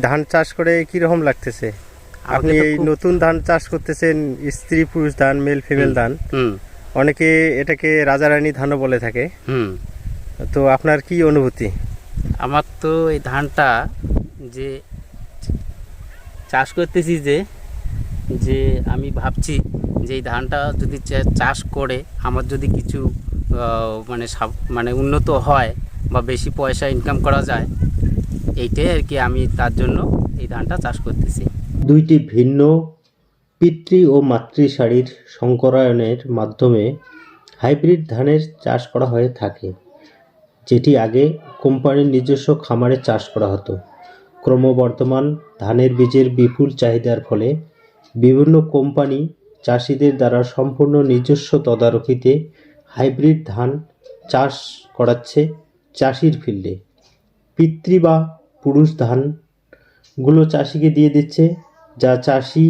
ধান চাষ করে কি রকম লাগতেছে আপনি এই নতুন ধান চাষ করতেছেন স্ত্রী পুরুষ ধান মেল ফিমেল ধান। হুম। অনেকে এটাকে রাজারানী ধানও বলে থাকে। হুম। তো আপনার কি অনুভূতি? আমার তো এই ধানটা যে চাষ করতেছি যে যে আমি ভাবছি যে এই ধানটা যদি চাষ করে আমার যদি কিছু মানে মানে উন্নত হয় বা বেশি পয়সা ইনকাম করা যায় এইটাই আর কি আমি তার জন্য এই ধানটা চাষ করতেছি। দুইটি ভিন্ন পিতৃ ও মাতৃ সারির সংকরায়নের মাধ্যমে হাইব্রিড ধানের চাষ করা হয়ে থাকে, যেটি আগে কোম্পানির নিজস্ব খামারে চাষ করা হতো। ক্রমবর্ধমান ধানের বীজের বিপুল চাহিদার ফলে বিভিন্ন কোম্পানি চাষিদের দ্বারা সম্পূর্ণ নিজস্ব তদারকিতে হাইব্রিড ধান চাষ করাচ্ছে চাষির ফিল্ডে। পিতৃ বা পুরুষ ধানগুলো চাষিকে দিয়ে দিচ্ছে, যা চাষি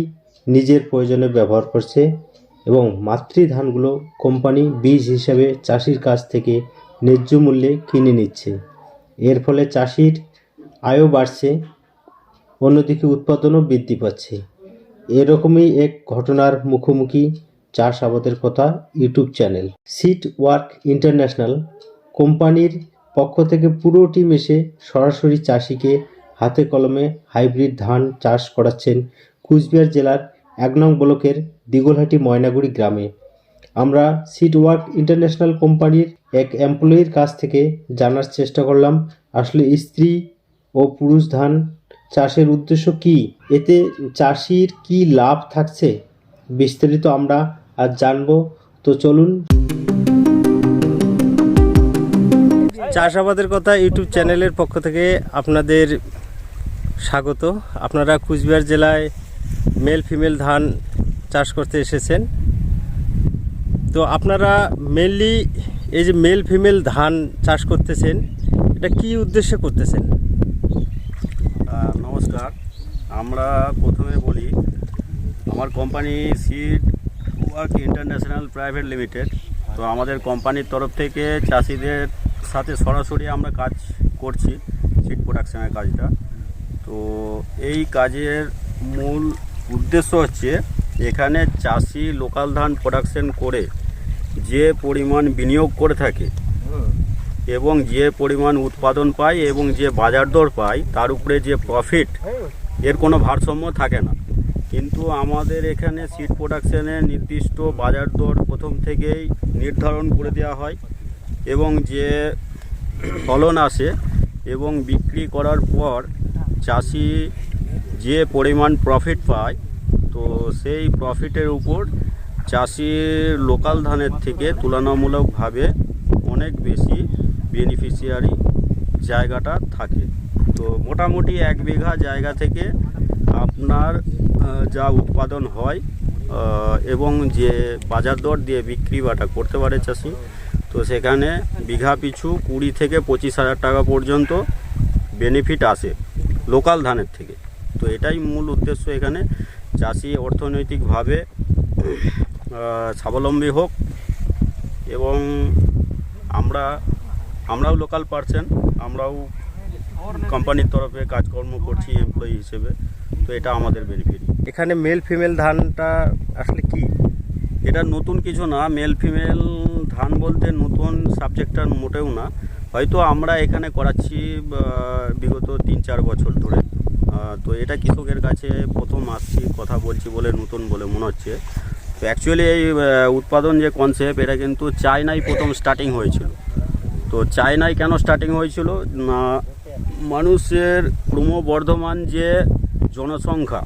নিজের প্রয়োজনে ব্যবহার করছে এবং মাতৃ ধানগুলো কোম্পানি বীজ হিসেবে চাষির কাছ থেকে ন্যায্য মূল্যে কিনে নিচ্ছে। এর ফলে চাষির আয়ও বাড়ছে, অন্যদিকে উৎপাদনও বৃদ্ধি পাচ্ছে। এরকমই এক ঘটনার মুখোমুখি চাষ আবাদের কথা YouTube channel seed work international কোম্পানির পক্ষ থেকে পুরো টিম এসে সরাসরি চাষিকে হাতে কলমে হাইব্রিড ধান চাষ করাচ্ছেন কুচবিহার জেলার এক নং ব্লকের দিগলহাটি ময়নাগুড়ি গ্রামে। আমরা সিড ওয়ার্ক ইন্টারন্যাশনাল কোম্পানির এক এমপ্লয়ির কাছ থেকে জানার চেষ্টা করলাম, আসলে স্ত্রী ও পুরুষ ধান চাষের উদ্দেশ্য কি? এতে চাষির কি লাভ থাকছে? বিস্তারিত আমরা আজ জানব। তো চলুন। চাষাবাদের কথা ইউটিউব চ্যানেলের পক্ষ থেকে আপনাদের স্বাগত। আপনারা কুচবিহার জেলায় মেল ফিমেল ধান চাষ করতে এসেছেন। তো আপনারা মেনলি এই যে মেল ফিমেল ধান চাষ করতেছেন, এটা কি উদ্দেশ্যে করতেছেন? নমস্কার। আমরা প্রথমে বলি, আমার company seed work international private limited তো আমাদের কোম্পানির তরফ থেকে চাষিদের সাথে সরাসরি আমরা কাজ করছি সিড প্রোডাকশনের কাজটা। তো এই কাজের মূল উদ্দেশ্য হচ্ছে এখানে চাষি লোকাল ধান প্রোডাকশন করে যে পরিমাণ বিনিয়োগ করে থাকে এবং যে পরিমাণ উৎপাদন পায় এবং যে বাজার দর পায়, তার উপরে যে প্রফিট এর কোনো ভারসাম্য থাকে না। কিন্তু আমাদের এখানে সিড প্রোডাকশনে নির্দিষ্ট বাজার দর প্রথম থেকেই নির্ধারণ করে দেওয়া হয়। এবং যে ফলন আসে এবং বিক্রি করার পর চাষি যে পরিমাণ প্রফিট পায়, তো সেই প্রফিটের উপর চাষির লোকাল ধানের থেকে তুলনামূলকভাবে অনেক বেশি বেনিফিশিয়ারি জায়গাটা থাকে। তো মোটামুটি এক বিঘা জায়গা থেকে আপনার যা উৎপাদন হয় এবং যে বাজার দর দিয়ে বিক্রি বাটা করতে পারে চাষি তো সেখানে বিঘা পিছু কুড়ি থেকে পঁচিশ হাজার টাকা পর্যন্ত বেনিফিট আসে লোকাল ধানের থেকে। তো এটাই মূল উদ্দেশ্য এখানে। চাষি অর্থনৈতিকভাবে স্বাবলম্বী হোক এবং আমরা আমরাও লোকাল পার্সন আমরাও কোম্পানির তরফে কাজকর্ম করছি এমপ্লয়ি হিসেবে। তো এটা আমাদের বেনিফিট এখানে মেল ফিমেল ধানটা আসলে কি? এটা নতুন কিছু না মেল ফিমেল ধান বলতে নতুন সাবজেক্টটা মোটেও না। হয়তো আমরা এখানে করাচ্ছি বিগত তিন চার বছর ধরে। তো এটা কৃষকের কাছে প্রথম আসছি, কথা বলছি বলে নতুন বলে মনে হচ্ছে। তো অ্যাকচুয়ালি এই উৎপাদন যে কনসেপ্ট এটা কিন্তু চায়নায় প্রথম স্টার্টিং হয়েছিল। তো চায়নায় কেন স্টার্টিং হয়েছিল? না, মানুষের ক্রমবর্ধমান যে জনসংখ্যা,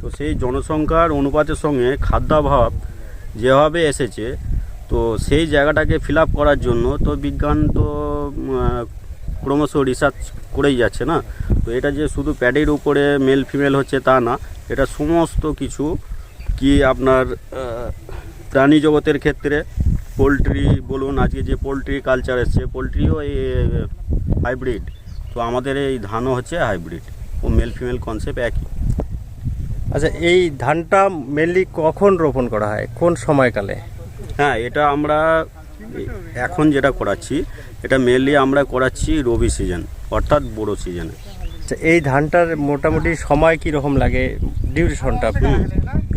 তো সেই জনসংখ্যার অনুপাতের সঙ্গে খাদ্যাভাব যেভাবে এসেছে তো সেই জায়গাটাকে ফিল করার জন্য তো বিজ্ঞান তো ক্রমশ রিসার্চ করেই যাচ্ছে না। তো এটা যে শুধু প্যাডের উপরে মেল ফিমেল হচ্ছে তা না, এটা সমস্ত কিছু কি আপনার প্রাণী জগতের ক্ষেত্রে পোলট্রি বলুন, আজকে যে পোলট্রি কালচার এসছে পোলট্রিও এই হাইব্রিড তো আমাদের এই ধানও হচ্ছে হাইব্রিড ও মেল ফিমেল কনসেপ্ট একই। আচ্ছা এই ধানটা মেনলি কখন রোপণ করা হয়? কোন সময়কালে? হ্যাঁ এটা আমরা এখন যেটা করাচ্ছি এটা মেনলি আমরা করাচ্ছি রবি সিজন অর্থাৎ বড়ো সিজনে আচ্ছা এই ধানটার মোটামুটি সময় কি রকম লাগে ডিউরেশনটা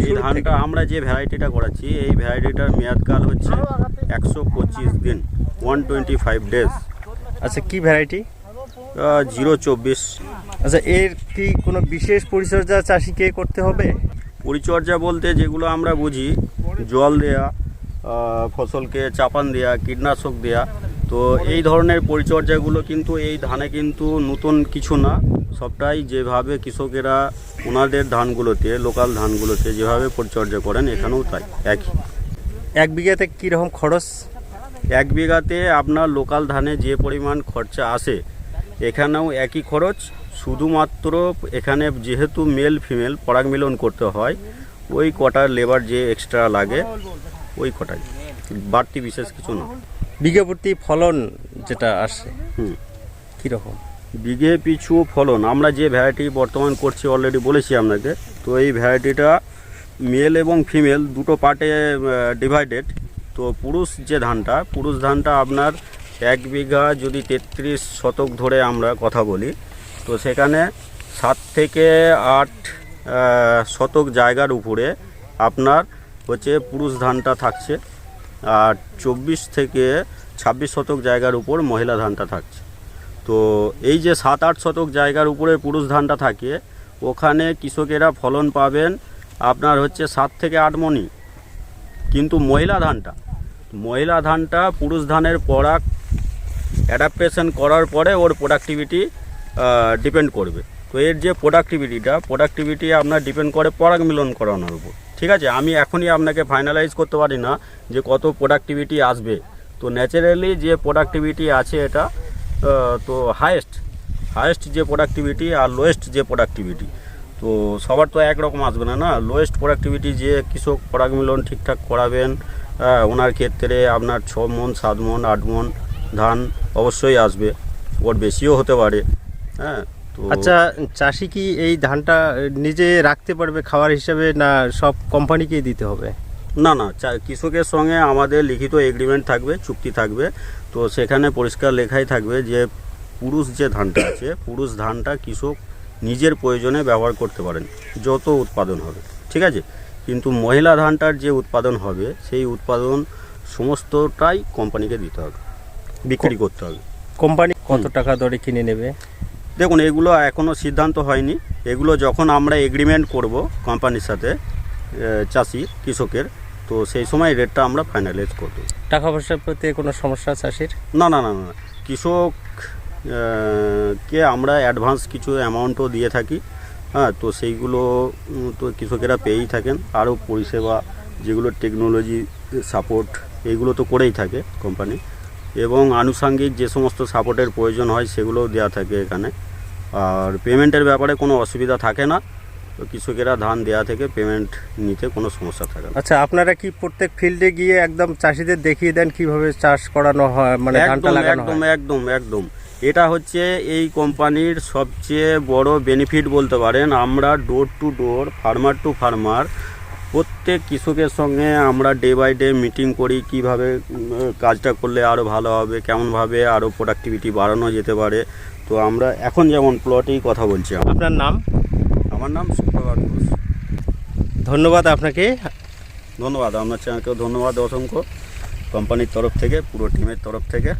এই ধানটা আমরা যে ভ্যারাইটিটা করাচ্ছি এই ভ্যারাইটিটার মেয়াদকাল হচ্ছে একশো পঁচিশ দিন ওয়ান টোয়েন্টি ফাইভ ডেজ আচ্ছা কি ভ্যারাইটি জিরো চব্বিশ। আচ্ছা এর কি কোনো বিশেষ পরিচর্যা চাষিকে করতে হবে? পরিচর্যা বলতে যেগুলো আমরা বুঝি জল দেয়া ফসলকে চাপান দেয়া কীটনাশক দেয়া। তো এই ধরনের পরিচর্যাগুলো কিন্তু এই ধানে কিন্তু নতুন কিছু না। সবটাই যেভাবে কৃষকেরা ওনাদের ধানগুলোতে লোকাল ধানগুলোতে যেভাবে পরিচর্যা করেন এখানেও তাই একই। এক বিঘাতে কি রকম খরচ? এক বিঘাতে আপনার লোকাল ধানে যে পরিমাণ খরচা আসে এখানেও একই খরচ। শুধুমাত্র এখানে যেহেতু মেল ফিমেল পরাগ মিলন করতে হয় ওই কটার লেবার যে এক্সট্রা লাগে। ওই কটাই। বাড়তি বিশেষ কিছু না। বিঘা প্রতি ফলন যেটা আসে হুম। কীরকম বিঘে পিছু ফলন আমরা যে ভ্যারাইটি বর্তমান করছি অলরেডি বলেছি আপনাকে তো এই ভ্যারাইটিটা মেল এবং ফিমেল দুটো পার্টে ডিভাইডেড তো পুরুষ যে ধানটা পুরুষ ধানটা আপনার এক বিঘা যদি তেত্রিশ শতক ধরে আমরা কথা বলি তো সেখানে সাত থেকে আট শতক জায়গার উপরে আপনার হচ্ছে পুরুষ ধানটা থাকছে আর চব্বিশ থেকে ছাব্বিশ শতক জায়গার উপর মহিলা ধানটা থাকছে। তো এই যে সাত আট শতক জায়গার উপরে পুরুষ ধানটা থাকে, ওখানে কৃষকেরা ফলন পাবেন আপনার হচ্ছে সাত থেকে আট মণি। কিন্তু মহিলা ধানটা মহিলা ধানটা পুরুষ ধানের পরাগ অ্যাডাপ্টেশন করার পরে ওর প্রোডাক্টিভিটি ডিপেন্ড করবে। তো এর যে প্রোডাক্টিভিটিটা প্রোডাক্টিভিটি আপনার ডিপেন্ড করে পরাগ মিলন করানোর উপর। ঠিক আছে? আমি এখনই আপনাকে ফাইনালাইজ করতে পারি না যে কত প্রোডাক্টিভিটি আসবে। তো ন্যাচারালি যে প্রোডাক্টিভিটি আছে এটা তো হায়েস্ট হায়েস্ট যে প্রোডাক্টিভিটি আর লোয়েস্ট যে প্রোডাক্টিভিটি তো সবার তো একরকম আসবে না না? লোয়েস্ট প্রোডাক্টিভিটি যে কৃষক পরাগ মিলন ঠিকঠাক করাবেন ওনার ক্ষেত্রে আপনার ছ মন, সাত মন, আট মন ধান অবশ্যই আসবে, ওর বেশিও হতে পারে হ্যাঁ? আচ্ছা চাষি কি এই ধানটা নিজে রাখতে পারবে খাবার হিসাবে না সব কোম্পানিকেই দিতে হবে? না না কৃষকের সঙ্গে আমাদের লিখিত এগ্রিমেন্ট থাকবে চুক্তি থাকবে। তো সেখানে পরিষ্কার লেখাই থাকবে যে পুরুষ যে ধানটা আছে পুরুষ ধানটা কৃষক নিজের প্রয়োজনে ব্যবহার করতে পারেন যত উৎপাদন হবে ঠিক আছে? কিন্তু মহিলা ধানটার যে উৎপাদন হবে সেই উৎপাদন সমস্তটাই কোম্পানিকে দিতে হবে বিক্রি করতে হবে। কোম্পানি কত টাকা দরে কিনে নেবে? দেখুন এগুলো এখনও সিদ্ধান্ত হয়নি। এগুলো যখন আমরা এগ্রিমেন্ট করব কোম্পানির সাথে চাষি কৃষকের তো সেই সময় রেটটা আমরা ফাইনালাইজ করব টাকা পয়সার প্রতি কোনো সমস্যা চাষির? না না না না কৃষক কে আমরা অ্যাডভান্স কিছু অ্যামাউন্টও দিয়ে থাকি হ্যাঁ তো সেইগুলো তো কৃষকেরা পেয়েই থাকেন। আরও পরিষেবা যেগুলো টেকনোলজি সাপোর্ট এইগুলো তো করেই থাকে কোম্পানি এবং আনুষাঙ্গিক যে সমস্ত সাপোর্টের প্রয়োজন হয় সেগুলোও দেওয়া থাকে এখানে। আর পেমেন্টের ব্যাপারে কোনো অসুবিধা থাকে না। তো কৃষকেরা ধান দেওয়া থেকে পেমেন্ট নিতে কোনো সমস্যা থাকে না। আচ্ছা আপনারা কি প্রত্যেক ফিল্ডে গিয়ে একদম চাষিদের দেখিয়ে দেন কীভাবে চাষ করানো হয় মানে ধানটা একদম লাগানো একদম একদম একদম। এটা হচ্ছে এই কোম্পানির সবচেয়ে বড় বেনিফিট বলতে পারেন। আমরা door to door farmer to farmer প্রত্যেক কৃষকের সঙ্গে আমরা ডে বাই ডে মিটিং করি কীভাবে কাজটা করলে আরও ভালো হবে কেমনভাবে আরও প্রোডাক্টিভিটি বাড়ানো যেতে পারে। তো আমরা এখন যেমন প্লটেই কথা বলছি আপনার নাম? আমার নাম সুপ্রভাত ঘোষ। ধন্যবাদ আপনাকে। ধন্যবাদ আপনার চ্যানেলকেও ধন্যবাদ অসংখ্য কোম্পানির তরফ থেকে পুরো টিমের তরফ থেকে।